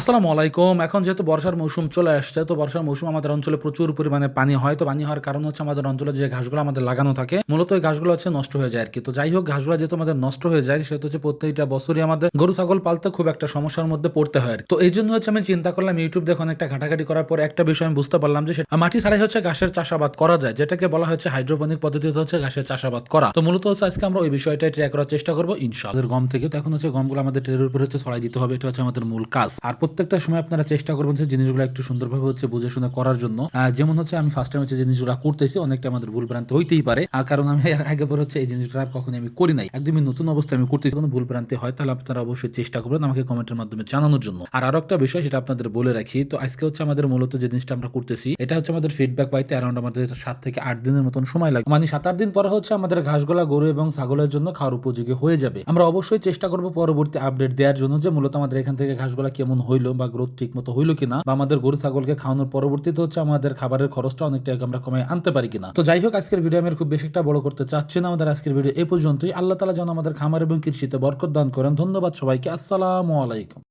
আসসালামু আলাইকুম। এখন যেহেতু বর্ষার মৌসুম চলে আসছে, তো বর্ষার মৌসুম আমাদের অঞ্চলে প্রচুর পরিমাণে পানি হয়। তো পানি হওয়ার কারণ হচ্ছে আমাদের অঞ্চলে যে ঘাসগুলো আমাদের লাগানো থাকে, মূলত ওই ঘাসগুলো হচ্ছে নষ্ট হয়ে যায় আর কি। তো যাই হোক, ঘাসগুলো যেহেতু আমাদের নষ্ট হয়ে যায়, সেহেতু হচ্ছে প্রত্যেকটা বছরই আমাদের গরু, ছাগল পালতে খুব একটা সমস্যার মধ্যে পড়তে হয় তো এই জন্য হচ্ছে আমি চিন্তা করলাম ইউটিউব দেখে অনেকটা ঘাটাঘাটি করার পর একটা বিষয় আমি বুঝতে পারলাম যে মাটি ছাড়াই হচ্ছে ঘাসের চাষাবাদ করা যায়, যেটাকে বলা হচ্ছে হাইড্রোপনিক পদ্ধতিতে হচ্ছে ঘাসের চাষাবাদ করা। তো মূলত হচ্ছে আজকে আমরা ওই বিষয়টাই ট্রাই করার চেষ্টা করব, ইনশাআল্লাহ। গম থেকে তো এখন হচ্ছে গমগুলো আমাদের ট্রের উপরে হচ্ছে ছড়াই দিতে হবে, এটা হচ্ছে আমাদের মূল কাজ। আর প্রত্যেকটা সময় আপনারা চেষ্টা করবেন যে জিনিসগুলো একটু সুন্দরভাবে হচ্ছে বুঝে শুনে করার জন্য। যেমন হচ্ছে আমি ফার্স্ট টাইম হচ্ছে জিনিসগুলো করতেছি, অনেকটা আমাদের ভুল ভ্রান্তি হইতেই পারে। কারণ আমি আগে পর হচ্ছে এই জিনিসগুলো আর কখনো আমি করি নাই। একদমই নতুন অবস্থায় আমি করতেছি, কোনো ভুল ভ্রান্তি হয়, তাহলে আপনারা অবশ্যই চেষ্টা করবেন আমাকে কমেন্টের মাধ্যমে জানানোর জন্য। আর আরও একটা বিষয় সেটা আপনাদের বলে রাখি, তো আজকে হচ্ছে আমাদের মূলত যে জিনিসটা আমরা করতেছি, এটা হচ্ছে আমাদের ফিডব্যাক পাইতে অ্যারাউন্ড আমাদের সাত থেকে আট দিনের মতন সময় লাগে। মানে সাত, আট দিন পরে হচ্ছে আমাদের ঘাসগুলা, গরু এবং ছাগলের জন্য খাওয়ার উপযোগী হয়ে যাবে। আমরা অবশ্যই চেষ্টা করব পরবর্তী আপডেট দেওয়ার জন্য যে মূলত আমাদের এখান থেকে ঘাসগুলা কেমন হইল বা গ্রোথ ঠিক মতো হইল কিনা বা আমাদের গরু, ছাগলকে খাওয়ানোর পরবর্তীতে হচ্ছে আমাদের খাবারের খরচটা অনেকটা আমরা কমে আনতে পারি কিনা। তো যাই হোক, আজকের ভিডিও আমি খুব বেশি একটা বড় করতে চাচ্ছি না। আমাদের আজকের ভিডিও এ পর্যন্তই। আল্লাহ তালা যেন আমাদের খামার এবং কৃষিতে বরকত দান করেন। ধন্যবাদ সবাইকে। আসসালামু আলাইকুম।